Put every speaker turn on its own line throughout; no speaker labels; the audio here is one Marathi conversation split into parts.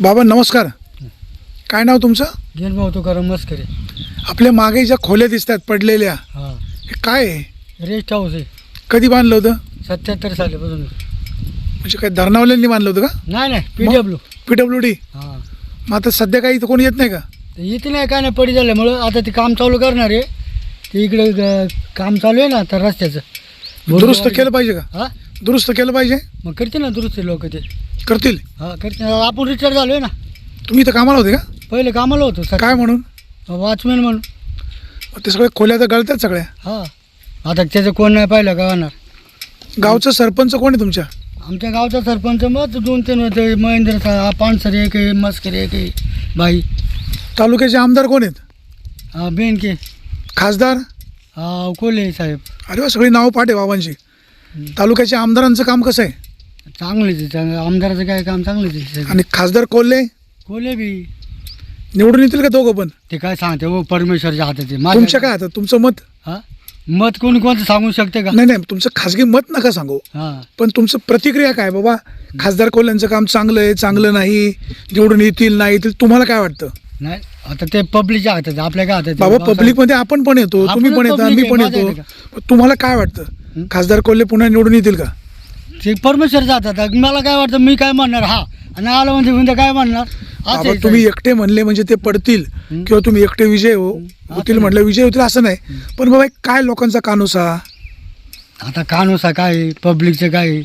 बाबा नमस्कार. काय नाव तुमचं?
गेलभाऊ तुकाराम मस्करे.
आपल्या मागे ज्या खोल्या दिसतात पडलेल्या
हा.
हे काय आहे?
रेस्ट हाऊस आहे.
कधी बांधलं होतं?
सत्याहत्तर सालीपासून.
म्हणजे काय धरणावल्यांनी बांधलं होतं का?
नाही नाही P? W.
P W D?
हा.
मग आता सध्या काही इथं कोणी येत नाही का?
तर इथे नाही काय नाही पडी झाल्यामुळं आता ते काम चालू करणार आहे. ते इकडे ग- काम चालू आहे ना आता रस्त्याचं.
दुरुस्त केलं पाहिजे का?
हा?
दुरुस्त केलं पाहिजे?
मग करते ना दुरुस्त लोक ते.
करतील?
हा करते. आपण रिटायर झालो आहे ना.
तुम्ही इथं कामाला होते का?
पहिले कामाला होतो सर.
काय म्हणून?
वॉचमॅन म्हणून.
मग ते सगळे खोल्या तर गळतात सगळ्या.
हा. आता त्याचं कोण नाही पाहिलं होणार
गावचं सरपंच कोण आहे तुमच्या?
आमच्या गावचा सरपंच मग दोन तीन होते. महेंद्र सा पानसर एक आहे मस्करे एक आहे बाई
तालुक्याचे आमदार कोण आहेत?
हा बेनके.
खासदार?
हा कोले साहेब.
अरे वा सगळी नावं पाठ आहे बाबांची. तालुक्याच्या आमदारांचं काम कसं आहे?
चांगलं आमदाराचं काय काम सगळं.
आणि खासदार कोल्हे?
कोले बी.
निवडून येतील का दोघं पण?
ते काय सांगते हो परमेश्वरच्या हातात आहे माझ्या-
तुमच्या काय हातात? तुमचं मत?
हा? मत कोणी कोणतं सांगू शकते का?
नाही नाही तुमचं खासगी मत नका सांगू.
हा.
पण तुमचं प्रतिक्रिया काय? बाबा खासदार कोल्ह्यांचं काम चांगलं आहे चांगलं नाही निवडून येतील नाही येतील तुम्हाला काय वाटतं?
नाही आता ते पब्लिकच्या हातात आहे, आपल्या काय हातात आहे?
बाबा
पावसाळ्यात-
पब्लिकमध्ये आपण पण येतो तुम्ही पण येता
public
मी
आहे,
पण
माझं
येतो. तुम्हाला काय वाटतं? खासदार कोल्हे पुन्हा निवडून येतील का?
ते परमेश्वरच्या हातात आहे. मला काय वाटतं मी काय म्हणणार? हा. आणि आलं म्हणजे म्हणजे काय म्हणणार? असं
बाबा
आहे
तुम्ही. एकटे म्हणले म्हणजे ते पडतील? किंवा तुम्ही एकटे विजय हो होतील. म्हटलं विजय होतील असं नाही. पण बाबा काय लोकांचा कानोसा?
आता कानोसा काय पब्लिकचं काय?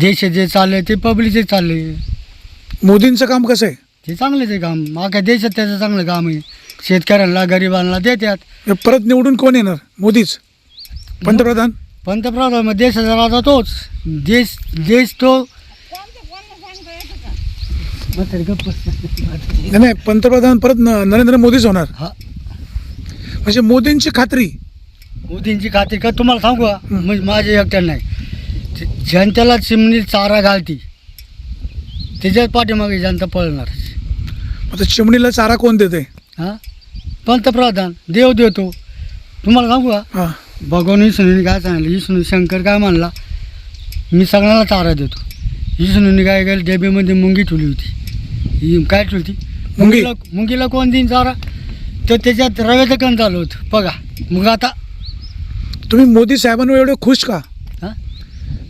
देश जे चाललंय ते पब्लिकचे चाललंय.
मोदींचं काम कसं आहे?
ते चांगलंच आहे काम. मागच्या देशात त्याचं चांगलं काम आहे. शेतकऱ्यांना गरिबांना देतात.
परत निवडून कोण येणार? मोदीच. पंतप्रधान?
पंतप्रधान मग देशाचा राजा तोच. देश देश तो. म्हातारी गप्प बस.
नाही नाही पंतप्रधान परत न- नरेंद्र मोदीच होणार.
हा.
म्हणजे मोदींची खात्री.
मोदींची खात्री का? तुम्हाला सांगू का? म्हणजे माझ्या एकट्या नाही. ते जनतेला चिमणी चारा घालती. त्याच्याच पाठीमागे जनता पळणार.
आता चिमणीला चारा कोण देते?
हां? पंतप्रधान देव देतो. तुम्हाला सांगू का?
हा.
भगवान विष्णूने काय सांगितलं? विष्णू शंकर काय म्हणला? मी सगळ्याला चारा देतो. विष्णूने काय केलं? डब्यामध्ये मुंगी ठेवली होती. ही काय ठेवली होती?
मुंगी?
मुंगीला मुंगीला कोण देईन चारा? तर त्याच्यात रव्याचं कण चालू होतं. बघा. मग आता
तुम्ही मोदी साहेबांवर एवढे खुश का?
हां?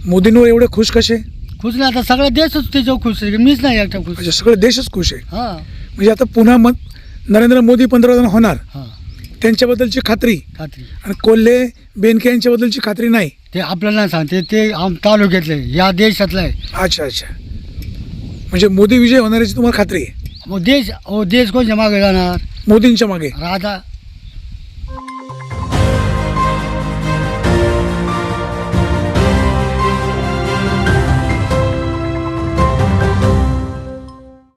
मोदींवर एवढे खुश कसे?
खुश नाही. आता सगळा देशच त्याच्यावर खुश आहे. मीच नाही एकटा खुश.
म्हणजे सगळे देशच खुश आहे.
हां.
म्हणजे आता पुन्हा मग नरेंद्र मोदी पंतप्रधान होणार.
हां.
त्यांच्याबद्दलची खात्री
खात्री.
आणि कोल्हे बेनके यांच्याबद्दलची खात्री नाही.
ते आपल्याला नाही सांगते ते आम तालुक्यातलं या देशातलं आहे.
अच्छा अच्छा. म्हणजे मोदी विजय होणाऱ्याची तुम्हाला खात्री आहे?
मग देश हो देश कोणच्या मागे जाणार?
मोदींच्या मागे.
राजा